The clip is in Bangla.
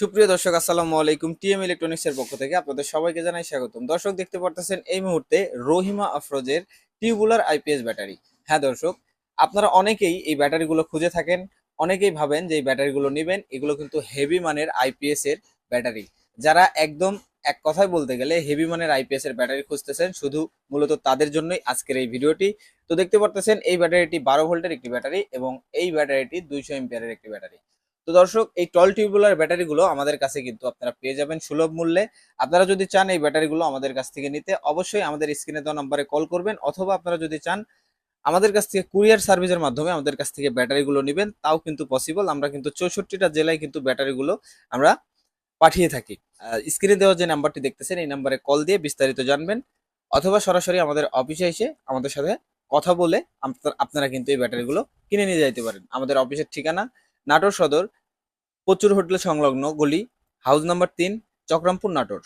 সুপ্রিয় দর্শক, আসসালামু আলাইকুম। টিএম ইলেকট্রনিক্স এর পক্ষ থেকে আপনাদের সবাইকে জানাই স্বাগতম। দর্শক, দেখতে পারতেছেন এই মুহূর্তে রহিমা আফরোজের টিউবুলার আইপিএস ব্যাটারি। হ্যাঁ দর্শক, আপনারা অনেকেই এই ব্যাটারিগুলো খুঁজে থাকেন, অনেকেই ভাবেন যে এই ব্যাটারিগুলো নেবেন, এগুলো কিন্তু হেভি মানের আইপিএস এর ব্যাটারি। যারা একদম এক কথায় বলতে গেলে হেভি মানের আইপিএস এর ব্যাটারি খুঁজতেছেন, শুধু মূলত তাদের জন্যই আজকের এই ভিডিওটি। তো দেখতে পারতেছেন, এই ব্যাটারিটি বারো ভোল্টের একটি ব্যাটারি এবং এই ব্যাটারিটি দুইশো এমপিয়ারের একটি ব্যাটারি। তো দর্শক, এই টল টিউবুলার ব্যাটারিগুলো আমাদের কাছে কিন্তু আপনারা পেয়ে যাবেন সুলভ মূল্যে। আপনারা যদি চান এই ব্যাটারিগুলো আমাদের কাছ থেকে নিতে, অবশ্যই আমাদের স্ক্রিনে দেওয়া নম্বরে কল করবেন, অথবা আপনারা যদি চান আমাদের কাছ থেকে কুরিয়ার সার্ভিসের মাধ্যমে আমাদের কাছ থেকে ব্যাটারিগুলো নেবেন, তাও কিন্তু পসিবল আমরা কিন্তু চৌষট্টিটা জেলায় কিন্তু ব্যাটারিগুলো আমরা পাঠিয়ে থাকি। স্ক্রিনে দেওয়া যে নাম্বারটি দেখতেছেন, এই নাম্বারে কল দিয়ে বিস্তারিত জানবেন, অথবা সরাসরি আমাদের অফিসে এসে আমাদের সাথে কথা বলে আপনারা কিন্তু এই ব্যাটারিগুলো কিনে নিয়ে যাইতে পারেন। আমাদের অফিসের ঠিকানা নাটোর সদর প্রচুর হোটেল সংলগ্ন গলি হাউস নাম্বার তিন চক্রামপুর নাটোর।